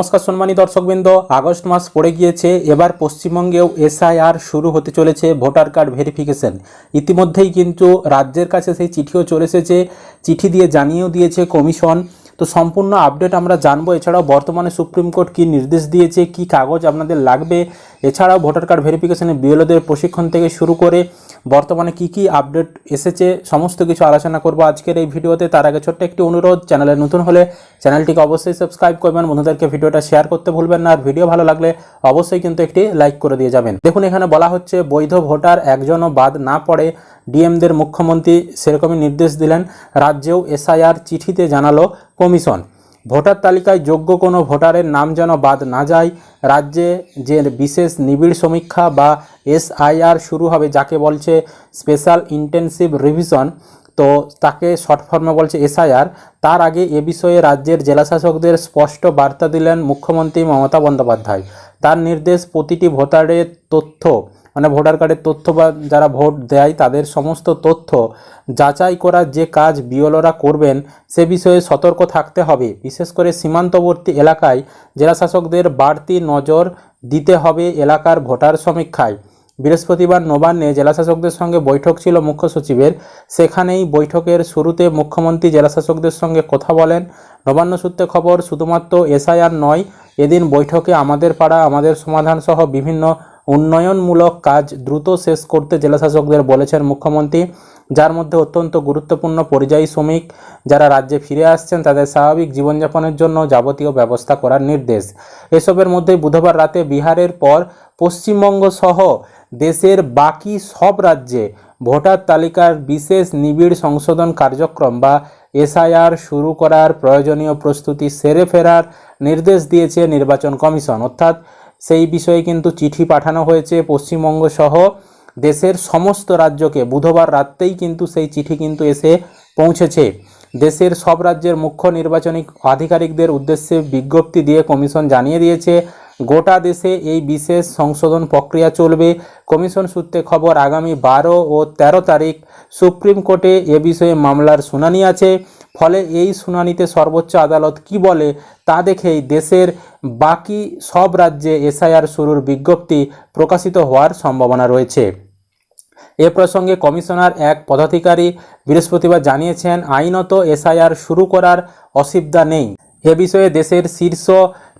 নমস্কার সম্মানী দর্শকবৃন্দ, আগস্ট মাস পড়ে গিয়েছে, এবার পশ্চিমবঙ্গেও এসআইআর শুরু হতে চলেছে ভোটার কার্ড ভেরিফিকেশন। ইতিমধ্যেই কিন্তু রাজ্যের কাছে সেই চিঠিও চলে এসেছে, চিঠি দিয়ে জানিয়েও দিয়েছে কমিশন। তো সম্পূর্ণ আপডেট আমরা জানব, এছাড়াও বর্তমানে সুপ্রিম কোর্ট কী নির্দেশ দিয়েছে, কি কাগজ আপনাদের লাগবে, এছাড়াও ভোটার কার্ড ভেরিফিকেশনে বিএলওদের প্রশিক্ষণ থেকে শুরু করে বর্তমানে কি কি আপডেট এসেছে, সমস্ত কিছু আলোচনা করব আজকের এই ভিডিওতে। তার আগে ছোট্ট একটি অনুরোধ, চ্যানেলে নতুন হলে চ্যানেলটিকে অবশ্যই সাবস্ক্রাইব করবেন, বন্ধুদেরকে ভিডিওটা শেয়ার করতে ভুলবেন না। আর ভিডিও ভালো লাগলে অবশ্যই কিন্তু একটি লাইক করে দিয়ে যাবেন। দেখুন, এখানে বলা হচ্ছে, বৈধ ভোটার একজনও বাদ না পড়ে ডিএমদের মুখ্যমন্ত্রী সেরকমই নির্দেশ দিলেন। রাজ্যেও এসআইআর চিঠিতে জানালো কমিশন। ভোটার তালিকায় যোগ্য কোনো ভোটারের নাম যেন বাদ না যায়, রাজ্যে যে বিশেষ নিবিড় সমীক্ষা বা এসআইআর শুরু হবে যাকে বলছে স্পেশাল ইন্টেনসিভ রিভিশন, তো তাকে শর্ট ফর্মে বলছে এসআইআর। তার আগে এ বিষয়ে রাজ্যের জেলাশাসকদের স্পষ্ট বার্তা দিলেন মুখ্যমন্ত্রী মমতা বন্দ্যোপাধ্যায়। তার নির্দেশ প্রতিটি ভোটারের তথ্য মানে ভোটার কার্ডের তথ্য বা যারা ভোট দেয় তাদের সমস্ত তথ্য যাচাই করার যে কাজ বিওলরা করবেন, সে বিষয়ে সতর্ক থাকতে হবে। বিশেষ করে সীমান্তবর্তী এলাকায় জেলাশাসকদের বাড়তি নজর দিতে হবে এলাকার ভোটার সমীক্ষায়। বৃহস্পতিবার নবান্নে জেলাশাসকদের সঙ্গে বৈঠক ছিল মুখ্য সচিবের। সেখানেই বৈঠকের শুরুতে মুখ্যমন্ত্রী জেলাশাসকদের সঙ্গে কথা বলেন। নবান্ন সূত্রে খবর, শুধুমাত্র এসআইআর নয়, এদিন বৈঠকে আমাদের পাড়া, আমাদের সমাধান সহ বিভিন্ন উন্নয়নমূলক কাজ দ্রুত শেষ করতে জেলাশাসকদের বলেছেন মুখ্যমন্ত্রী, যার মধ্যে অত্যন্ত গুরুত্বপূর্ণ পরিযায়ী শ্রমিক যারা রাজ্যে ফিরে আসছেন তাদের স্বাভাবিক জীবনযাপনের জন্য যাবতীয় ব্যবস্থা করার নির্দেশ। এসবের মধ্যে বুধবার রাতে বিহারের পর পশ্চিমবঙ্গ সহ দেশের বাকি সব রাজ্যে ভোটার তালিকার বিশেষ নিবিড় সংশোধন কার্যক্রম বা এসআইআর শুরু করার প্রয়োজনীয় প্রস্তুতি সেরে ফেরার নির্দেশ দিয়েছে নির্বাচন কমিশন। অর্থাৎ সেই বিষয়ে কিন্তু চিঠি পাঠানো হয়েছে পশ্চিমবঙ্গ সহ দেশের সমস্ত রাজ্যকে। বুধবার রাতেই কিন্তু সেই চিঠি কিন্তু এসে পৌঁছেছে। দেশের সব রাজ্যের মুখ্য নির্বাচনী আধিকারিকদের উদ্দেশ্যে বিজ্ঞপ্তি দিয়ে কমিশন জানিয়ে দিয়েছে, গোটা দেশে এই বিশেষ সংশোধন প্রক্রিয়া চলবে। কমিশন সূত্রে খবর, আগামী বারো ও ১৩ তারিখ সুপ্রিম কোর্টে এ বিষয়ে মামলার শুনানি আছে। ফলে এই শুনানিতে সর্বোচ্চ আদালত কি বলে তা দেখেই দেশের বাকি সব রাজ্যে এসআইআর শুরুর বিজ্ঞপ্তি প্রকাশিত হওয়ার সম্ভাবনা রয়েছে। এ প্রসঙ্গে কমিশনার এক পদাধিকারী বৃহস্পতিবার জানিয়েছেন, আইনত এসআইআর শুরু করার অসুবিধা নেই। এ বিষয়ে দেশের শীর্ষ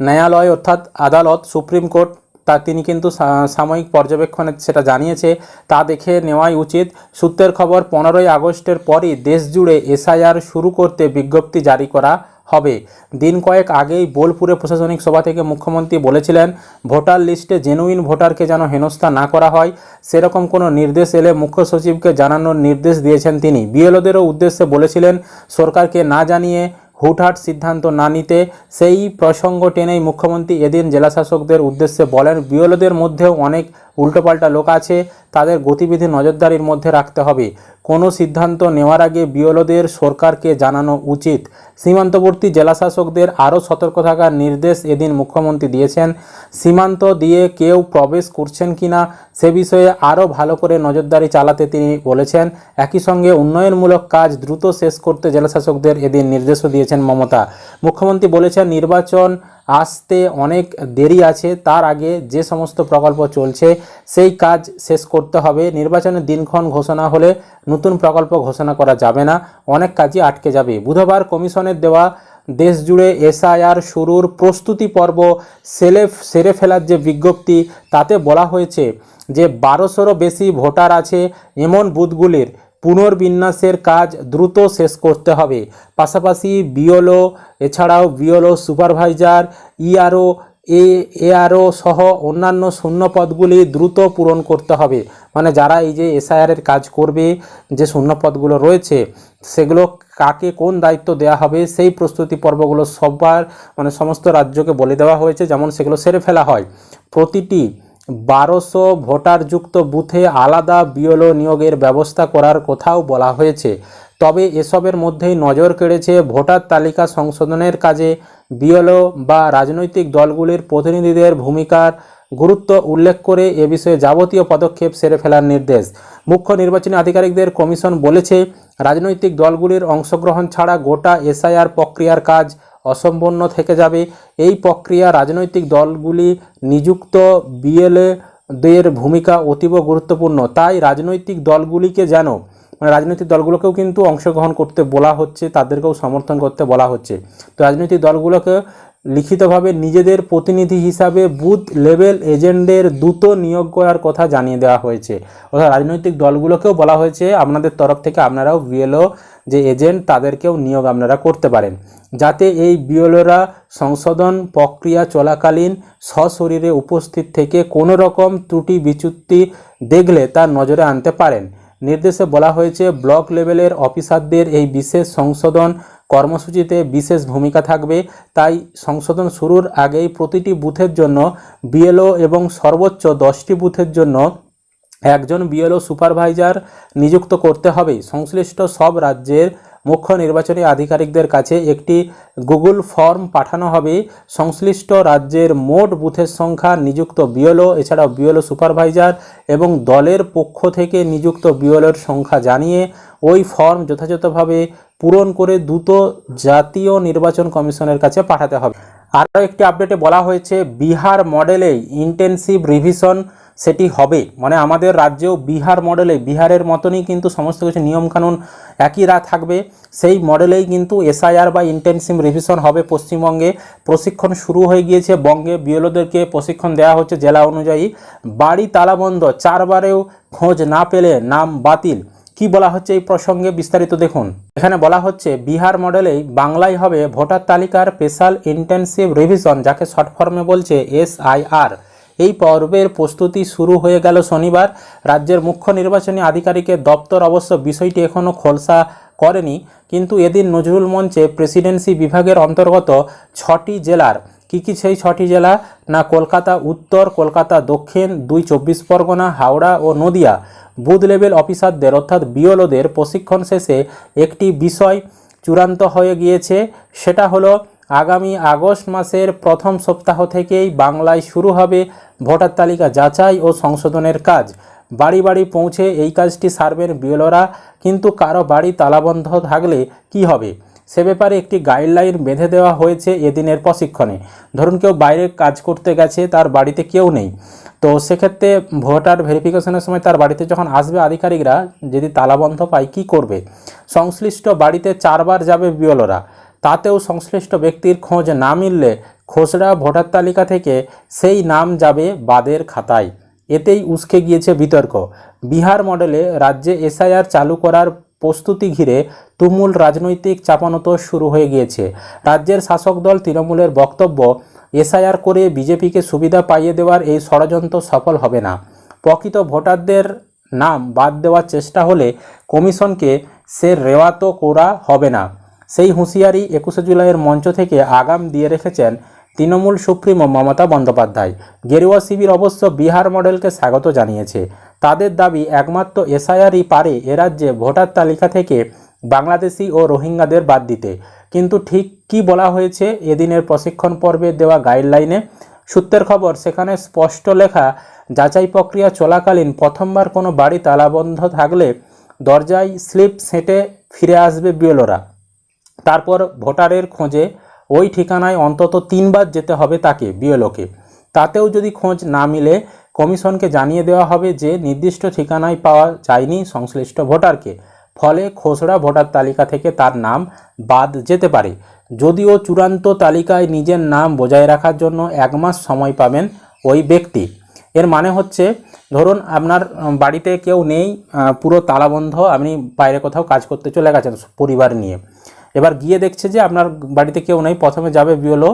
ন্যায়ালয় অর্থাৎ আদালত সুপ্রিম কোর্ট তা তিনি কিন্তু সাময়িক পর্যবেক্ষণে সেটা জানিয়েছে। তা দেখে নেওয়াই উচিত। সূত্রের খবর, পনেরোই আগস্টের পরই দেশ জুড়ে এসআইআর শুরু করতে বিজ্ঞপ্তি জারি করা হবে। দিন কয়েক আগেই বোলপুরে প্রশাসনিক সভা থেকে মুখ্যমন্ত্রী বলেছিলেন, ভোটার লিস্টে জেনুইন ভোটারকে যেন হেনস্থা না করা হয়। সেরকম কোনো নির্দেশ এলে মুখ্য সচিবকে জানানোর নির্দেশ দিয়েছেন তিনি। বিএলওদেরও উদ্দেশ্যে বলেছিলেন, সরকারকে না জানিয়ে হুটহাট সিদ্ধান্ত না নিতে সেই প্রসঙ্গ টেনেই মুখ্যমন্ত্রী এদিন জেলাশাসকদের উদ্দেশ্যে বলেন, বিএলওদের মধ্যেও অনেক উল্টোপাল্টা লোক আছে, তাদের গতিবিধি নজরদারির মধ্যে রাখতে হবে। কোনো সিদ্ধান্ত নেওয়ার আগে বিএলওদের সরকারকে জানানো উচিত। সীমান্তবর্তী জেলাশাসকদের আরও সতর্ক থাকার নির্দেশ এদিন মুখ্যমন্ত্রী দিয়েছেন। সীমান্ত দিয়ে কেউ প্রবেশ করছেন কিনা সে বিষয়ে আরও ভালো করে নজরদারি চালাতে তিনি বলেছেন। একই সঙ্গে উন্নয়নমূলক কাজ দ্রুত শেষ করতে জেলাশাসকদের এদিন নির্দেশও দিয়েছেন মমতা। মুখ্যমন্ত্রী বলেছেন, নির্বাচন আসতে অনেক দেরি আছে। তার আগে যে সমস্ত প্রকল্প চলছে, সেই কাজ শেষ করতে হবে। নির্বাচনের দিনক্ষণ ঘোষণা হলে নতুন প্রকল্প ঘোষণা করা যাবে না। অনেক কাজই আটকে যাবে। বুধবার কমিশনের দেওয়া দেশ জুড়ে এসআইআর শুরুর প্রস্তুতি পর্ব সেলে, সেরে ফেলার যে বিজ্ঞপ্তি, তাতে বলা হয়েছে যে বারোশোরও বেশি ভোটার আছে এমন বুথগুলির। পুনর্বিন্যাসের কাজ দ্রুত শেষ করতে হবে। পাশাপাশি বিওলো এছাড়াও B L O supervisor, E R O এ এআরও সহ অন্যান্য শূন্য পদগুলি দ্রুত পূরণ করতে হবে। মানে যারা এই যে এসআইআরের কাজ করবে, যে শূন্য পদগুলো রয়েছে, সেগুলো কাকে কোন দায়িত্ব দেওয়া হবে, সেই প্রস্তুতি পর্বগুলো সবার মানে সমস্ত রাজ্যকে বলে দেওয়া হয়েছে, যেমন সেগুলো সেরে ফেলা হয়। প্রতিটি বারোশো ভোটারযুক্ত বুথে আলাদা বিওলো নিয়োগের ব্যবস্থা করার কথাও বলা হয়েছে। তবে এসবের মধ্যেই নজর কেড়েছে ভোটার তালিকা সংশোধনের কাজে বিএলও বা রাজনৈতিক দলগুলির প্রতিনিধিদের ভূমিকার গুরুত্ব উল্লেখ করে এ বিষয়ে যাবতীয় পদক্ষেপ সেরে ফেলার নির্দেশ। মুখ্য নির্বাচনী আধিকারিকদের কমিশন বলেছে, রাজনৈতিক দলগুলির অংশগ্রহণ ছাড়া গোটা এসআইআর প্রক্রিয়ার কাজ অসম্পূর্ণ থেকে যাবে। এই প্রক্রিয়া রাজনৈতিক দলগুলি নিযুক্ত বিএলএ দের ভূমিকা অতীব গুরুত্বপূর্ণ। তাই রাজনৈতিক দলগুলিকে যেন মানে রাজনৈতিক দলগুলোকেও কিন্তু অংশগ্রহণ করতে বলা হচ্ছে, তাদেরকেও সমর্থন করতে বলা হচ্ছে। তো রাজনৈতিক দলগুলোকে লিখিতভাবে নিজেদের প্রতিনিধি হিসাবে বুথ লেভেল এজেন্টদের দ্রুত নিয়োগ করার কথা জানিয়ে দেওয়া হয়েছে। অর্থাৎ রাজনৈতিক দলগুলোকেও বলা হয়েছে, আপনাদের তরফ থেকে আপনারাও বিএলও যে এজেন্ট তাদেরকেও নিয়োগ আপনারা করতে পারেন। যাতে এই বিএলওরা সংশোধন প্রক্রিয়া চলাকালীন সশরীরে উপস্থিত থেকে কোনো রকম ত্রুটি বিচ্যুতি দেখলে তা নজরে আনতে পারেন। নির্দেশে বলা হয়েছে, ব্লক লেভেলের অফিসারদের এই বিশেষ সংশোধন কর্মসূচিতে বিশেষ ভূমিকা থাকবে। তাই সংশোধন শুরুর আগেই প্রতিটি বুথের জন্য বিএলও এবং সর্বোচ্চ দশটি বুথের জন্য একজন বিএলও সুপারভাইজার নিযুক্ত করতে হবে। সংশ্লিষ্ট সব রাজ্যের মুখ্য নির্বাচনী আধিকারিকদের কাছে একটি গুগল ফর্ম পাঠানো হবে। সংশ্লিষ্ট রাজ্যের মোট বুথের সংখ্যা নিযুক্ত বিএলও, এছাড়াও বিএলও সুপারভাইজার এবং দলের পক্ষ থেকে নিযুক্ত বিএলওর সংখ্যা জানিয়ে ওই ফর্ম যথাযথভাবে পূরণ করে দ্রুত জাতীয় নির্বাচন কমিশনের কাছে পাঠাতে হবে। আরও একটি আপডেটে বলা হয়েছে, বিহার মডেলেই ইন্টেনসিভ রিভিশন সেটি হবে। মানে আমাদের রাজ্যেও বিহার মডেলে বিহারের মতনই কিন্তু সমস্ত কিছু নিয়মকানুন একই রা থাকবে। সেই মডেলেই কিন্তু এসআইআর বা ইন্টেনসিভ রিভিশন হবে পশ্চিমবঙ্গে। প্রশিক্ষণ শুরু হয়ে গিয়েছে বঙ্গে। বিএলওদেরকে প্রশিক্ষণ দেওয়া হচ্ছে জেলা অনুযায়ী। বাড়ি তালাবন্ধ, চারবারেও খোঁজ না পেলে নাম বাতিল। কি বলা হচ্ছে এই প্রসঙ্গে বিস্তারিত দেখুন। এখানে বলা হচ্ছে, বিহার মডেলেই বাংলায় হবে ভোটার তালিকার স্পেশাল ইন্টেনসিভ রিভিশন যাকে শর্ট ফর্মে বলছে এসআইআর এই পর্বের প্রস্তুতি শুরু হয়ে গেল শনিবার। রাজ্যের মুখ্য নির্বাচনী আধিকারিকের দপ্তর অবশ্য বিষয়টি এখনও খোলসা করেনি, কিন্তু এদিন নজরুল মঞ্চে প্রেসিডেন্সি বিভাগের অন্তর্গত ছটি জেলার, কি কি সেই ছটি জেলা? না কলকাতা উত্তর, কলকাতা দক্ষিণ, দুই চব্বিশ পরগনা, হাওড়া ও নদিয়া। বুথ লেভেল অফিসারদের অর্থাৎ বিওলোদের প্রশিক্ষণ শেষে একটি বিষয় চূড়ান্ত হয়ে গিয়েছে, সেটা হলো আগামী আগস্ট মাসের প্রথম সপ্তাহ থেকেই বাংলায় শুরু হবে ভোটার তালিকা যাচাই ও সংশোধনের কাজ। বাড়ি বাড়ি পৌঁছে এই কাজটি সারবেন বিএলওরা, কিন্তু কারও বাড়ি তালাবন্ধ থাকলে কি হবে? সে ব্যাপারে একটি গাইডলাইন বেঁধে দেওয়া হয়েছে এদিনের প্রশিক্ষণে। ধরুন কেউ বাইরে কাজ করতে গেছে, তার বাড়িতে কেউ নেই। তো সেক্ষেত্রে ভোটার ভেরিফিকেশনের সময় তার বাড়িতে যখন আসবে আধিকারিকরা, যদি তালাবন্ধ পায় কি করবে? সংশ্লিষ্ট বাড়িতে চারবার যাবে বিওলরা তাতেও সংশ্লিষ্ট ব্যক্তির খোঁজ না মিললে খোসড়া ভোটার তালিকা থেকে সেই নাম যাবে বাদের খাতায়। এতেই উস্কে গিয়েছে বিতর্ক। বিহার মডেলে রাজ্যে এসআইআর চালু করার প্রস্তুতি ঘিরে তুমুল রাজনৈতিক চাপানত শুরু হয়ে গিয়েছে। রাজ্যের শাসক দল তৃণমূলের বক্তব্য, এসআইআর করে বিজেপিকে সুবিধা পাইয়ে দেওয়ার এই ষড়যন্ত্র সফল হবে না। প্রকৃত ভোটারদের নাম বাদ দেওয়ার চেষ্টা হলে কমিশনকে সে রেওয়াতো করা হবে না। সেই হুঁশিয়ারি একুশে জুলাইয়ের মঞ্চ থেকে আগাম দিয়ে রেখেছেন তৃণমূল সুপ্রিমো মমতা বন্দ্যোপাধ্যায়। গেরুয়া শিবির অবশ্য বিহার মডেলকে স্বাগত জানিয়েছে। তাদের দাবি, একমাত্র এসআইআরই পারে এ রাজ্যে ভোটার তালিকা থেকে বাংলাদেশি ও রোহিঙ্গাদের বাদ দিতে। কিন্তু ঠিক কি বলা হয়েছে, এদিনের প্রশিক্ষণ পর্বে দেওয়া গাইডলাইনে সূত্রের খবর, সেখানে স্পষ্ট লেখা, যাচাই প্রক্রিয়া চলাকালীন প্রথমবার কোনো বাড়ি তালাবন্ধ থাকলে দরজায় স্লিপ সেঁটে ফিরে আসবে বিএলওরা। তারপর ভোটারের খোঁজে ওই ঠিকানায় অন্তত তিনবার যেতে হবে তাকে, বিএলওকে। তাতেও যদি খোঁজ না মিলে, কমিশনকে জানিয়ে দেওয়া হবে যে নির্দিষ্ট ঠিকানায় পাওয়া যায়নি সংশ্লিষ্ট ভোটারকে। ফলে খসড়া ভোটার তালিকা থেকে তার নাম বাদ যেতে পারে। যদিও চূড়ান্ত তালিকায় নিজের নাম বজায় রাখার জন্য এক মাস সময় পাবেন ওই ব্যক্তি। এর মানে হচ্ছে, ধরুন আপনার বাড়িতে কেউ নেই পুরো তালাবন্ধ, আপনি বাইরে কোথাও কাজ করতে চলে গেছেন, পরিবার নিয়ে। এবার গিয়ে দেখছে যে আপনার বাড়িতে কেউ নেই, প্রথমে যাবে বিওলো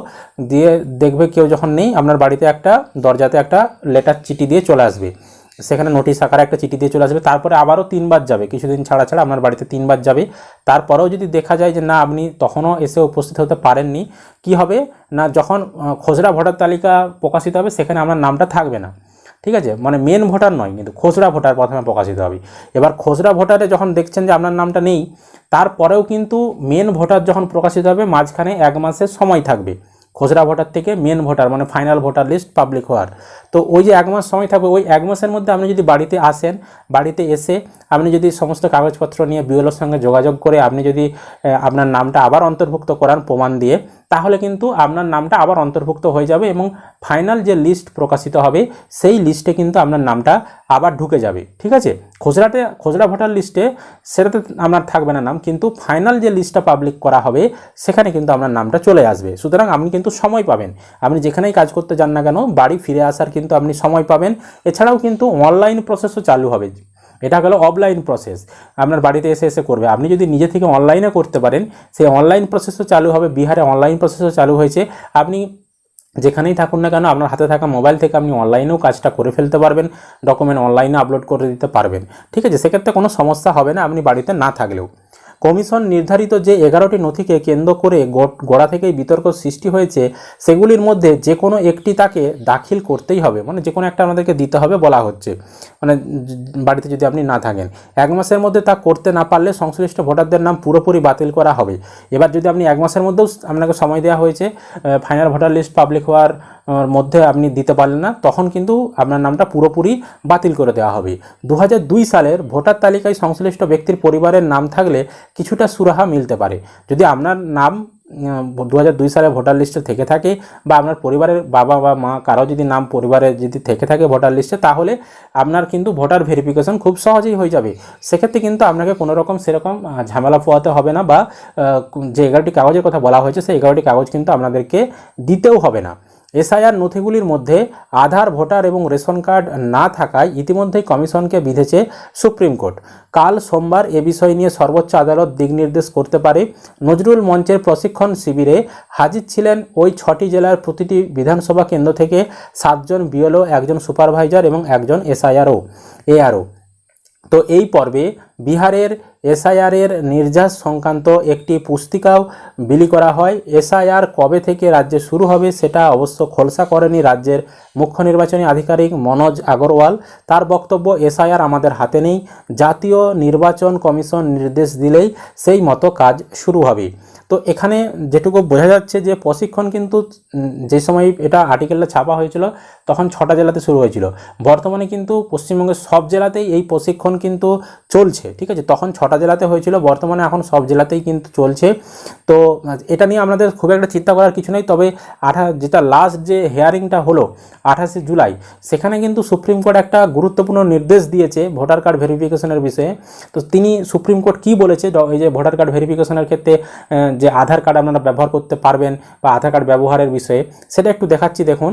দিয়ে দেখবে কেউ যখন নেই, আপনার বাড়িতে একটা, দরজাতে একটা লেটার চিঠি দিয়ে চলে আসবে। সেখানে নোটিশ আকারে একটা চিঠি দিয়ে চলে আসবে, তারপরে আবারও তিনবার যাবে, কিছুদিন ছাড়া ছাড়া আপনার বাড়িতে তিনবার যাবে। তারপরেও যদি দেখা যায় যে না, আপনি তখনও এসে উপস্থিত হতে পারেননি, কি হবে? না, যখন খসড়া ভোটার তালিকা প্রকাশিত হবে, সেখানে আপনার নামটা থাকবে না। ঠিক আছে? মানে মেন ভোটার নয়, কিন্তু খসড়া ভোটার প্রথমে প্রকাশিত হবে। এবার খসড়া ভোটারে যখন দেখছেন যে আপনার নামটা নেই তারপরেও কিন্তু মেন ভোটার যখন প্রকাশিত হবে, মাঝখানে এক মাসের সময় থাকবে। খসড়া ভোটার থেকে মেন ভোটার মানে ফাইনাল ভোটার লিস্ট পাবলিক হওয়ার। তো ওই যে এক মাস সময় থাকবে, ওই এক মাসের মধ্যে আপনি যদি বাড়িতে আসেন, বাড়িতে এসে আপনি যদি সমস্ত কাগজপত্র নিয়ে বিএলওর সঙ্গে যোগাযোগ করে আপনি যদি আপনার নামটা আবার অন্তর্ভুক্ত করান প্রমাণ দিয়ে, তাহলে কিন্তু আপনার নামটা আবার অন্তর্ভুক্ত হয়ে যাবে এবং ফাইনাল যে লিস্ট প্রকাশিত হবে, সেই লিস্টে কিন্তু আপনার নামটা আবার ঢুকে যাবে। ঠিক আছে? খসড়াতে খসড়া ভোটার লিস্টে সেটাতে আপনার থাকবে না নাম, কিন্তু ফাইনাল যে লিস্টটা পাবলিক করা হবে, সেখানে কিন্তু আপনার নামটা চলে আসবে। সুতরাং আপনি কিন্তু সময় পাবেন। আপনি যেখানেই কাজ করতে যান না কেন, বাড়ি ফিরে আসার কিন্তু আপনি সময় পাবেন। এছাড়াও কিন্তু অনলাইন প্রসেসও চালু হবে। এটা হলো অফলাইন প্রসেস আপনার বাড়িতে এসে এসে করবে। আপনি যদি নিজে থেকে অনলাইনে করতে পারেন, সেই অনলাইন প্রসেসও চালু হবে। বিহারে অনলাইন প্রসেসও চালু হয়েছে। আপনি যেখানেই থাকুন না কেন, আপনার হাতে থাকা মোবাইল থেকে আপনি অনলাইনেও কাজটা করে ফেলতে পারবেন, ডকুমেন্ট অনলাইনে আপলোড করে দিতে পারবেন। ঠিক আছে, সেক্ষেত্রে কোনো সমস্যা হবে না, আপনি বাড়িতে না থাকলেও। কমিশন নির্ধারিত যে এগারোটি নথিকে কেন্দ্র করে গোড়া থেকেই বিতর্ক সৃষ্টি হয়েছে, সেগুলির মধ্যে যে কোনো একটি তাকে দাখিল করতেই হবে। মানে যে কোনো একটা আমাদেরকে দিতে হবে বলা হচ্ছে। মানে বাড়িতে যদি আপনি না থাকেন। এক মাসের মধ্যে তা করতে না পারলে সংশ্লিষ্ট ভোটারদের নাম পুরোপুরি বাতিল করা হবে। এবার যদি আপনি এক মাসের মধ্যেও আপনাকে সময় দেওয়া হয়েছে ফাইনাল ভোটার লিস্ট পাবলিক হওয়ার মধ্যে আপনি দিতে পারলেন না, তখন কিন্তু আপনার নামটা পুরোপুরি বাতিল করে দেওয়া হবে। দু হাজার দুই সালের ভোটার তালিকায় সংশ্লিষ্ট ব্যক্তির পরিবারের নাম থাকলে কিছুটা সুরাহা মিলতে পারে। যদি আপনার নাম দু হাজার দুই সালে ভোটার লিস্টে থেকে থাকে বা আপনার পরিবারের বাবা বা মা কারও যদি নাম পরিবারে যদি থেকে থাকে ভোটার লিস্টে, তাহলে আপনার কিন্তু ভোটার ভেরিফিকেশন খুব সহজেই হয়ে যাবে। সেক্ষেত্রে কিন্তু আপনাকে কোনো রকম সেরকম ঝামেলা পোয়াতে হবে না বা যে এগারোটি কাগজের কথা বলা হয়েছে, সেই এগারোটি কাগজ কিন্তু আপনাদেরকে দিতেও হবে না। এসআইআর নথিগুলির মধ্যে আধার, ভোটার এবং রেশন কার্ড না থাকায় ইতিমধ্যেই কমিশনকে বিধেছে সুপ্রিম কোর্ট। কাল সোমবার এ বিষয় নিয়ে সর্বোচ্চ আদালত দিক নির্দেশ করতে পারে। নজরুল মঞ্চের প্রশিক্ষণ শিবিরে হাজির ছিলেন ওই ছটি জেলার প্রতিটি বিধানসভা কেন্দ্র থেকে সাতজন বিএলও, একজন সুপারভাইজার এবং একজন এসআইআরও এআরও তো এই পর্বে বিহারের এসআইআরের নির্যাস সংক্রান্ত একটি পুস্তিকাও বিলি করা হয়। এসআইআর কবে থেকে রাজ্যে শুরু হবে সেটা অবশ্য খোলসা করেনি রাজ্যের মুখ্য নির্বাচনী আধিকারিক মনোজ আগরওয়াল। তার বক্তব্য, এসআইআর আমাদের হাতে নেই, জাতীয় নির্বাচন কমিশন নির্দেশ দিলেই সেই মতো কাজ শুরু হবে। তো এখানে যেটুকু বোঝা যাচ্ছে যে প্রশিক্ষণ কিন্তু যে সময় এটা আর্টিকেলটা ছাপা হয়েছিল, তখন ছটা জেলাতে শুরু হয়েছিল। বর্তমানে কিন্তু পশ্চিমবঙ্গের সব জেলাতেই এই প্রশিক্ষণ কিন্তু চলছে, ঠিক আছে? তখন ছটা জেলাতে হয়েছিল, বর্তমানে এখন সব জেলাতেই কিন্তু চলছে। তো, এটা নিয়ে আমাদের খুব একটা চিন্তা করার কিছু নেই, তবে আঠা, যেটা লাস্ট যে হেয়ারিংটা হলো, আঠাশে জুলাই, সেখানে কিন্তু সুপ্রিম কোর্ট একটা গুরুত্বপূর্ণ নির্দেশ দিয়েছে ভোটার কার্ড ভেরিফিকেশনের বিষয়ে। তো তিনি সুপ্রিম কোর্ট কি বলেছে এই যে ভোটার কার্ড ভেরিফিকেশনের ক্ষেত্রে যে আধার কার্ড আপনারা ব্যবহার করতে পারবেন বা আধার কার্ড ব্যবহারের বিষয়ে, সেটা একটু দেখাচ্ছি, দেখুন।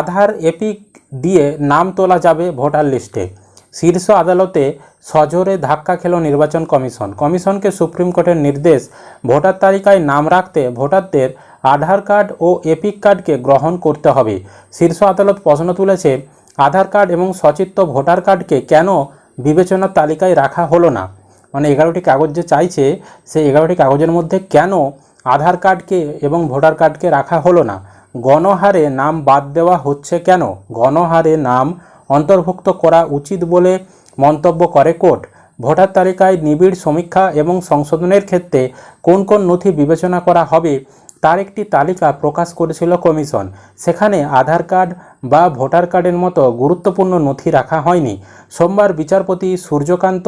আধার এপিক দিয়ে নাম তোলা যাবে ভোটার লিস্টে। শীর্ষ আদালতে সজোরে ধাক্কা খেল নির্বাচন কমিশন। কমিশনকে সুপ্রিম কোর্টের নির্দেশ, ভোটার তালিকায় নাম রাখতে ভোটারদের আধার কার্ড ও এপিক কার্ডকে গ্রহণ করতে হবে। শীর্ষ আদালত প্রশ্ন তুলেছে, আধার কার্ড এবং সচিত্র ভোটার কার্ডকে কেন বিবেচনার তালিকায় রাখা হলো না? মানে এগারোটি কাগজ যে চাইছে, সেই এগারোটি কাগজের মধ্যে কেন আধার কার্ডকে এবং ভোটার কার্ডকে রাখা হলো না? গণহারে নাম বাদ দেওয়া হচ্ছে কেন? গণহারে নাম অন্তর্ভুক্ত করা উচিত বলে মন্তব্য করে কোর্ট। ভোটার তালিকায় নিবিড় সমীক্ষা এবং সংশোধনের ক্ষেত্রে কোন কোন নথি বিবেচনা করা হবে, তার একটি তালিকা প্রকাশ করেছিল কমিশন। সেখানে আধার কার্ড বা ভোটার কার্ডের মতো গুরুত্বপূর্ণ নথি রাখা হয়নি। সোমবার বিচারপতি সূর্যকান্ত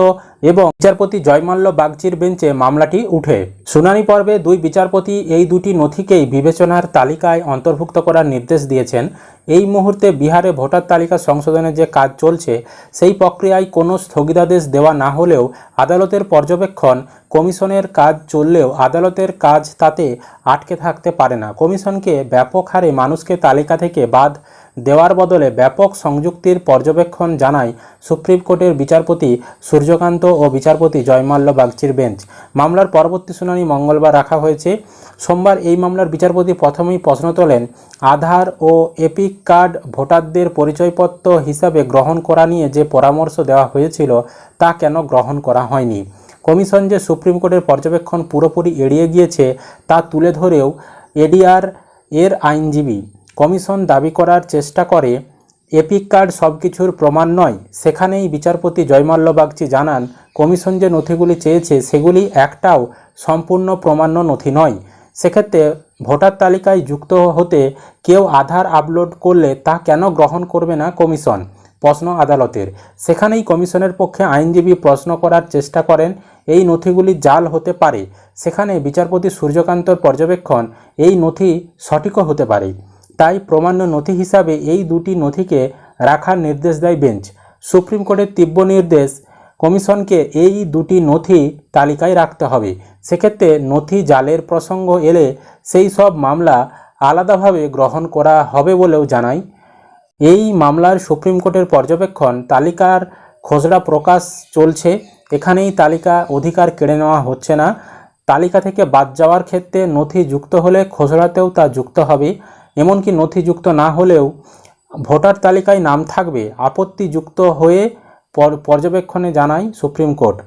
এবং বিচারপতি জয়মাল্য বাগচির বেঞ্চে মামলাটি উঠে। শুনানি পর্বে দুই বিচারপতি এই দুটি নথিকেই বিবেচনার তালিকায় অন্তর্ভুক্ত করার নির্দেশ দিয়েছেন। এই মুহূর্তে বিহারে ভোটার তালিকা সংশোধনের যে কাজ চলছে, সেই প্রক্রিয়ায় কোনো স্থগিতাদেশ দেওয়া না হলেও আদালতের পর্যবেক্ষণ, কমিশনের কাজ চললেও আদালতের কাজ তাতে আটকে থাকতে পারে না। কমিশনকে ব্যাপক হারে মানুষকে তালিকা থেকে বাদ দেওয়ার বদলে ব্যাপক সংযুক্তির পর্যবেক্ষণ জানায় সুপ্রিম কোর্টের বিচারপতি সূর্যকান্ত ও বিচারপতি জয়মাল্য বাগচির বেঞ্চ। মামলার পরবর্তী শুনানি মঙ্গলবার রাখা হয়েছে। সোমবার এই মামলার বিচারপতি প্রথমেই প্রশ্ন তোলেন, আধার ও এপিক কার্ড ভোটারদের পরিচয়পত্র হিসাবে গ্রহণ করা নিয়ে যে পরামর্শ দেওয়া হয়েছিল তা কেন গ্রহণ করা হয়নি? কমিশন যে সুপ্রিম কোর্টের পর্যবেক্ষণ পুরোপুরি এড়িয়ে গিয়েছে তা তুলে ধরেও এডিআর এর আইনজীবী কমিশন দাবি করার চেষ্টা করে, এপিক কার্ড সব কিছুর প্রমাণ নয়। সেখানেই বিচারপতি জয়মাল্য বাগচি জানান, কমিশন যে নথিগুলি চেয়েছে, সেগুলি একটাও সম্পূর্ণ প্রমাণ্য নথি নয়। সেক্ষেত্রে ভোটার তালিকায় যুক্ত হতে কেউ আধার আপলোড করলে তা কেন গ্রহণ করবে না কমিশন? প্রশ্ন আদালতের। সেখানেই কমিশনের পক্ষে আইনজীবী প্রশ্ন করার চেষ্টা করেন, এই নথিগুলি জাল হতে পারে। সেখানে বিচারপতি সূর্যকান্তর পর্যবেক্ষণ, এই নথি সঠিকও হতে পারে। তাই প্রমাণ্য নথি হিসাবে এই দুটি নথিকে রাখার নির্দেশ দেয় বেঞ্চ। সুপ্রিম কোর্টের তীব্র নির্দেশ, কমিশনকে এই দুটি নথি তালিকায় রাখতে হবে। সেক্ষেত্রে নথি জালের প্রসঙ্গ এলে সেই সব মামলা আলাদাভাবে গ্রহণ করা হবে বলেও জানায়। এই মামলার সুপ্রিম কোর্টের পর্যবেক্ষণ তালিকার খসড়া প্রকাশ চলছে। এখানেই তালিকা অধিকার কেড়ে নেওয়া হচ্ছে না। তালিকা থেকে বাদ যাওয়ার ক্ষেত্রে নথি যুক্ত হলে খসড়াতেও তা যুক্ত হবে। এমনকি নথিযুক্ত না হলেও ভোটার তালিকায় নাম থাকবে আপত্তিযুক্ত হয়ে পর্যবেক্ষণে জানায় সুপ্রিম কোর্ট।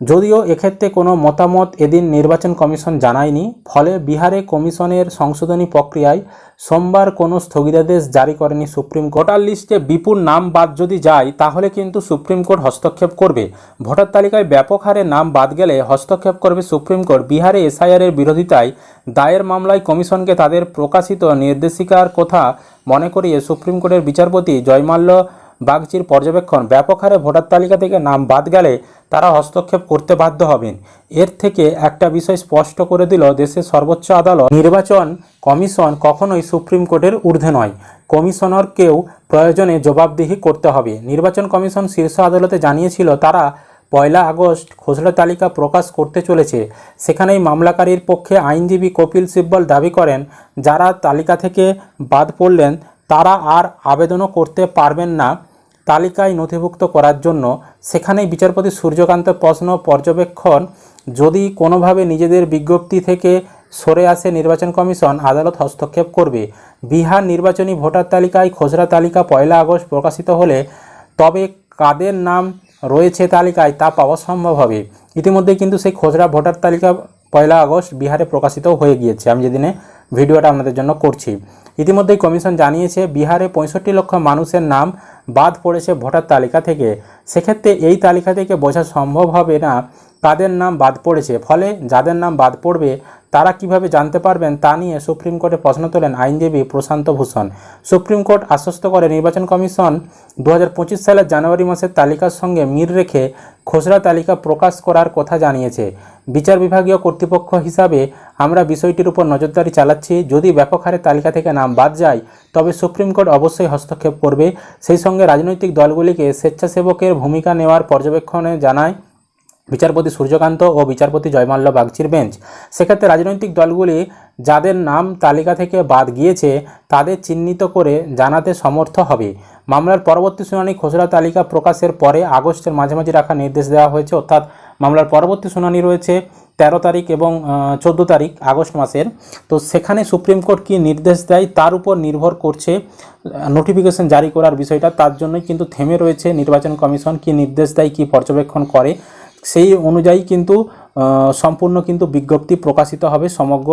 যদিও এক্ষেত্রে কোনো মতামত এদিন নির্বাচন কমিশন জানায়নি, ফলে বিহারে কমিশনের সংশোধনী প্রক্রিয়ায় সোমবার কোনো স্থগিতাদেশ জারি করেনি সুপ্রিম কোর্ট। ভোটার লিস্টে বিপুল নাম বাদ যদি যায়, তাহলে কিন্তু সুপ্রিম কোর্ট হস্তক্ষেপ করবে। ভোটার তালিকায় ব্যাপক হারে নাম বাদ গেলে হস্তক্ষেপ করবে সুপ্রিম কোর্ট। বিহারে এসআইআরের বিরোধিতায় দায়ের মামলায় কমিশনকে তাদের প্রকাশিত নির্দেশিকার কথা মনে করিয়ে সুপ্রিম কোর্টের বিচারপতি জয়মাল্য বাগচির পর্যবেক্ষণ ব্যাপক হারে ভোটার তালিকা থেকে নাম বাদ গেলে তারা হস্তক্ষেপ করতে বাধ্য হবেন। এর থেকে একটা বিষয় স্পষ্ট করে দিল দেশের সর্বোচ্চ আদালত। নির্বাচন কমিশন কখনোই সুপ্রিম কোর্টের ঊর্ধ্বে নয়। কমিশনারকেও প্রয়োজনে জবাবদিহি করতে হবে। নির্বাচন কমিশন শীর্ষ আদালতে জানিয়েছিল, তারা পয়লা আগস্ট খসড়া তালিকা প্রকাশ করতে চলেছে। সেখানেই মামলাকারীর পক্ষে আইনজীবী কপিল সিব্বল দাবি করেন, যারা তালিকা থেকে বাদ পড়লেন তারা আর আবেদনও করতে পারবেন না তালিকায় নথিভুক্ত করার জন্য। সেখানেই বিচারপতি সূর্যকান্ত প্রশ্ন, পর্যবেক্ষণ, যদি কোনোভাবে নিজেদের বিজ্ঞপ্তি থেকে সরে আসে নির্বাচন কমিশন, আদালত হস্তক্ষেপ করবে। বিহার নির্বাচনী ভোটার তালিকায় খসড়া তালিকা পয়লা আগস্ট প্রকাশিত হলে তবে কাদের নাম রয়েছে তালিকায় তা পাওয়া সম্ভব হবে। ইতিমধ্যে কিন্তু সেই খসড়া ভোটার তালিকা পয়লা আগস্ট বিহারে প্রকাশিত হয়ে গিয়েছে। আমি যেদিনে ভিডিওটা আপনাদের জন্য করছি। ইতিমধ্যেই কমিশন জানিয়েছে, বিহারে পঁয়ষট্টি লক্ষ মানুষের নাম বাদ পড়েছে ভোটার তালিকা থেকে। সেক্ষেত্রে এই তালিকা থেকে বোঝা সম্ভব হবে না কাদের নাম বাদ পড়েছে, ফলে যাদের নাম বাদ পড়বে, তারা কীভাবে জানতে পারবেন তা নিয়ে সুপ্রিম কোর্টে প্রশ্ন তোলেন আইনজীবী প্রশান্ত ভূষণ। সুপ্রিম কোর্ট আশ্বস্ত করে নির্বাচন কমিশন দু হাজার পঁচিশ সালের জানুয়ারি মাসের তালিকার সঙ্গে মিল রেখে খসড়া তালিকা প্রকাশ করার কথা জানিয়েছে। বিচার বিভাগীয় কর্তৃপক্ষ হিসাবে আমরা বিষয়টির উপর নজরদারি চালাচ্ছি। যদি ব্যাপক হারে তালিকা থেকে নাম বাদ যায়, তবে সুপ্রিম কোর্ট অবশ্যই হস্তক্ষেপ করবে। সেই সঙ্গে রাজনৈতিক দলগুলিকে স্বেচ্ছাসেবকের ভূমিকা নেওয়ার পর্যবেক্ষণে জানায় বিচারপতি সূর্যকান্ত ও বিচারপতি জয়মাল্য বাগচির বেঞ্চ। সেক্ষেত্রে রাজনৈতিক দলগুলি যাদের নাম তালিকা থেকে বাদ গিয়েছে, তাদের চিহ্নিত করে জানাতে সমর্থ হবে। মামলার পরবর্তী শুনানি খসড়া তালিকা প্রকাশের পরে আগস্টের মাঝামাঝি রাখার নির্দেশ দেওয়া হয়েছে। অর্থাৎ মামলার পরবর্তী শুনানি রয়েছে তেরো তারিখ এবং চোদ্দ তারিখ আগস্ট মাসের। তো সেখানে সুপ্রিম কোর্ট কী নির্দেশ দেয় তার উপর নির্ভর করছে নোটিফিকেশন জারি করার বিষয়টা। তার জন্যই কিন্তু থেমে রয়েছে নির্বাচন কমিশন। কী নির্দেশ দেয়, কী পর্যবেক্ষণ করে সেই অনুযায়ী কিন্তু সম্পূর্ণ কিন্তু বিজ্ঞপ্তি প্রকাশিত হবে সমগ্র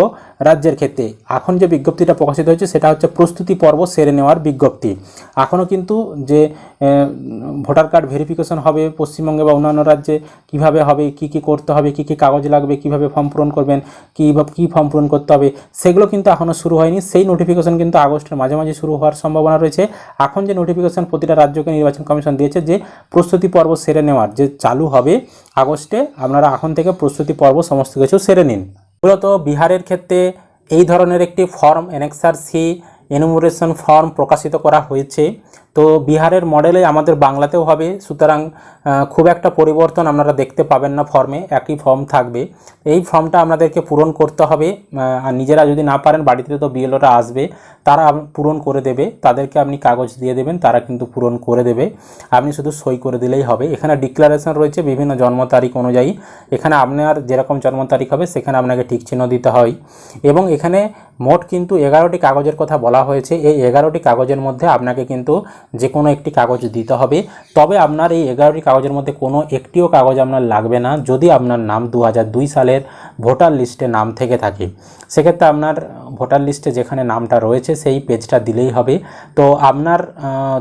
রাজ্যের ক্ষেত্রে। এখন যে বিজ্ঞপ্তিটা প্রকাশিত হয়েছে, সেটা হচ্ছে প্রস্তুতি পর্ব সেরে নেওয়ার বিজ্ঞপ্তি। এখনও কিন্তু যে ভোটার কার্ড ভেরিফিকেশন হবে পশ্চিমবঙ্গে বা অন্যান্য রাজ্যে, কীভাবে হবে, কি কি করতে হবে, কি কি কাগজ লাগবে, কীভাবে ফর্ম পূরণ করবেন, কী কী ফর্ম পূরণ করতে হবে, সেগুলো কিন্তু এখনও শুরু হয়নি। সেই নোটিফিকেশন কিন্তু আগস্টের মাঝামাঝি শুরু হওয়ার সম্ভাবনা রয়েছে। এখন যে নোটিফিকেশন প্রতিটা রাজ্যকে নির্বাচন কমিশন দিয়েছে যে, প্রস্তুতি পর্ব সেরে নেওয়ার যে চালু হবে আগস্টে, আপনারা এখন থেকে পর্ব সমস্ত কিছু সেরে নিন। মূলত বিহারের ক্ষেত্রে এই ধরনের একটি form NXR C enumeration form প্রকাশিত করা হয়েছে। তো বিহারের মডেলে আমাদের বাংলাতেও হবে, সুতরাং খুব একটা পরিবর্তন আপনারা দেখতে পাবেন না ফর্মে একই ফর্ম থাকবে। এই ফর্মটা আপনাদেরকে পূরণ করতে হবে আর নিজেরা যদি না পারেন, বাড়িতে তো বিএলওরা আসবে, তারা পূরণ করে দেবে, তাদেরকে আপনি কাগজ দিয়ে দেবেন, তারা কিন্তু পূরণ করে দেবে। আপনি শুধু সই করে দিলেই হবে। এখানে ডিক্লারেশন রয়েছে বিভিন্ন জন্ম তারিখ অনুযায়ী, এখানে আপনার যেরকম জন্ম তারিখ হবে, সেখানে আপনাকে ঠিক চিহ্ন দিতে হয়। এবং এখানে মোট কিন্তু এগারোটি কাগজের কথা বলা হয়েছে, এই এগারোটি কাগজের মধ্যে আপনাকে কিন্তু যে কোনো একটি কাগজ দিতে হবে। তবে আপনার এই এগারোটি কাগজের মধ্যে কোনো একটিও কাগজ আপনার লাগবে না, যদি আপনার নাম দু সালের ভোটার লিস্টে নাম থেকে থাকে। সেক্ষেত্রে আপনার ভোটার লিস্টে যেখানে নামটা রয়েছে, সেই পেজটা দিলেই হবে। তো আপনার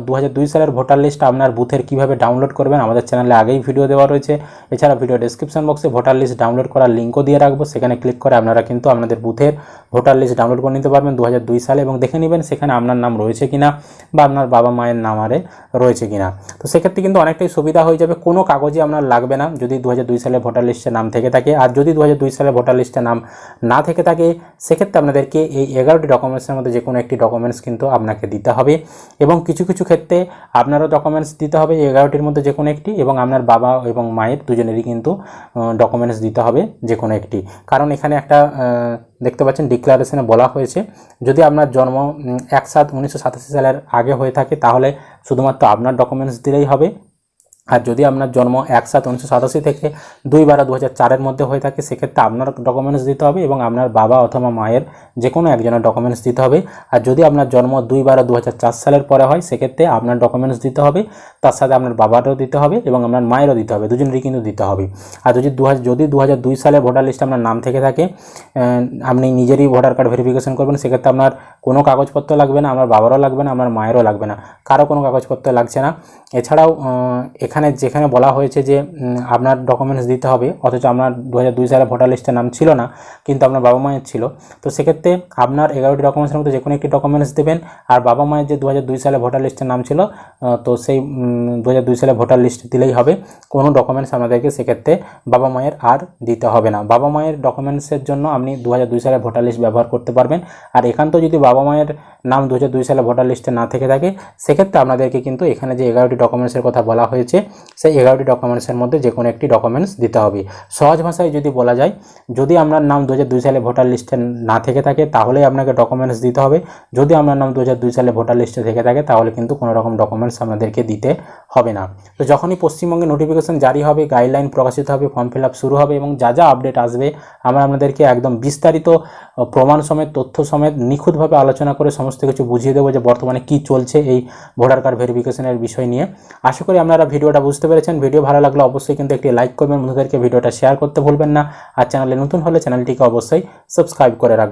দু সালের ভোটার লিস্ট আপনার বুথের কীভাবে ডাউনলোড করবেন, আমাদের চ্যানেলে আগেই ভিডিও দেওয়া রয়েছে। এছাড়া ভিডিও ডেসক্রিপশন বক্সে ভোটার লিস্ট ডাউনলোড করার লিঙ্কও দিয়ে রাখব। সেখানে ক্লিক করে আপনারা কিন্তু আপনাদের বুথের ভোটার লিস্ট ডাউনলোড করে নিতে পারবেন দু সালে এবং দেখে নেবেন সেখানে আপনার নাম রয়েছে কিনা বা আপনার বাবা মায়ের নাম আরে রয়েছে কিনা। তো সেক্ষেত্রে কিন্তু অনেকটাই সুবিধা হয়ে যাবে। কোনো কাগজই আপনার লাগবে না। যদি দু সালে ভোটার লিস্টে নাম থেকে থাকে আর যদি দু সালে ভোটার লিস্টে নাম না থেকে থাকে, সেক্ষেত্রে আপনাদেরকে এই এগারোটি ডকুমেন্টসের মধ্যে যে কোনো একটি ডকুমেন্টস কিন্তু আপনাকে দিতে হবে। এবং কিছু কিছু ক্ষেত্রে আপনারও ডকুমেন্টস দিতে হবে এগারোটির মধ্যে যে কোনো একটি এবং আপনার বাবা এবং মায়ের দুজনেরই কিন্তু ডকুমেন্টস দিতে হবে যে কোনো একটি। কারণ এখানে একটা দেখতে পাচ্ছেন ডিক্লারেশনে বলা হয়েছে, যদি আপনার জন্ম এক সাত উনিশশো সালের আগে হয়ে থাকে, তাহলে শুধুমাত্র আপনার ডকুমেন্টস দিলেই হবে। আর যদি আপনার জন্ম এক সাত উনিশশো সাতাশি থেকে দুই বারো দু হাজার চারের মধ্যে হয়ে থাকে, সেক্ষেত্রে আপনার ডকুমেন্টস দিতে হবে এবং আপনার বাবা অথবা মায়ের যে কোনো একজনের ডকুমেন্টস দিতে হবে। আর যদি আপনার জন্ম দুই বারো দু হাজার চার সালের পরে হয়, সেক্ষেত্রে আপনার ডকুমেন্টস দিতে হবে, তার সাথে আপনার বাবারও দিতে হবে এবং আপনার মায়েরও দিতে হবে, দুজনেরই কিন্তু দিতে হবে। আর যদি দু হাজার যদি দু হাজার দুই সালে ভোটার লিস্টে আপনার নাম থেকে থাকে আপনি নিজেরই ভোটার কার্ড ভেরিফিকেশন করবেন, সেক্ষেত্রে আপনার কোনো কাগজপত্র লাগবে না, আপনার বাবারও লাগবে না, আপনার মায়েরও লাগবে না। কারও কোনো কাগজপত্র লাগছে না। এছাড়াও এখানে যেখানে বলা হয়েছে যে আপনার ডকুমেন্টস দিতে হবে, অথচ আপনার দু হাজার দুই সালে ভোটার লিস্টে নাম ছিল না, কিন্তু আপনার বাবা মায়ের ছিল। তো সেক্ষেত্রে আপনার এগারোটি ডকুমেন্টসের মধ্যে যে কোনো একটি ডকুমেন্টস দেবেন, আর বাবা মায়ের যে দু হাজার দুই সালে ভোটার লিস্টের নাম ছিল তো সেই দু হাজার দুই সালে ভোটার লিস্ট দিলেই হবে। কোনো ডকুমেন্টস আপনাদেরকে সেক্ষেত্রে বাবা মায়ের আর দিতে হবে না। বাবা মায়ের ডকুমেন্টসের জন্য আপনি দু হাজার দুই সালে ভোটার লিস্ট ব্যবহার করতে পারবেন। আর একান্ত যদি বাবা মায়ের নাম দু হাজার দুই সালে ভোটার লিস্টে না থেকে থাকে, সেক্ষেত্রে আপনাদেরকে কিন্তু এখানে যে এগারোটি ডকুমেন্টসের কথা বলা হয়েছে সেই এগারোটি ডকুমেন্টসের মধ্যে যে কোনো একটি ডকুমেন্টস দিতে হবে। সহজ ভাষায় যদি বলা যায়, যদি আপনার নাম দু হাজার দুই সালে ভোটার লিস্টে না থেকে থাকে তাহলেই আপনাকে ডকুমেন্টস দিতে হবে। যদি আপনার নাম দু হাজার দুই সালে ভোটার লিস্টে থেকে থাকে, তাহলে কিন্তু কোনো রকম ডকুমেন্টস আপনাদেরকে দিতে হবে না। তো যখনই পশ্চিমবঙ্গে নোটিফিকেশন জারি হবে গাইডলাইন প্রকাশিত হবে ফর্ম ফিল শুরু হবে এবং যা যা আপডেট আসবে, আমরা আপনাদেরকে একদম বিস্তারিত প্রমাণ সমেত, তথ্য সমেত নিখুঁতভাবে আলোচনা করে সমস্ত কিছু বুঝিয়ে দেবো যে বর্তমানে কি চলছে এই ভোটার কার্ড ভেরিফিকেশনের বিষয় নিয়ে। আশা করি আপনারা ভিডিওটা বুঝতে পেরেছেন। ভিডিও ভালো লাগলে অবশ্যই কিন্তু একটি লাইক করবেন। বন্ধুদেরকে ভিডিওটা শেয়ার করতে ভুলবেন না। আর চ্যানেলে নতুন হলে চ্যানেলটিকে অবশ্যই সাবস্ক্রাইব করে রাখবেন।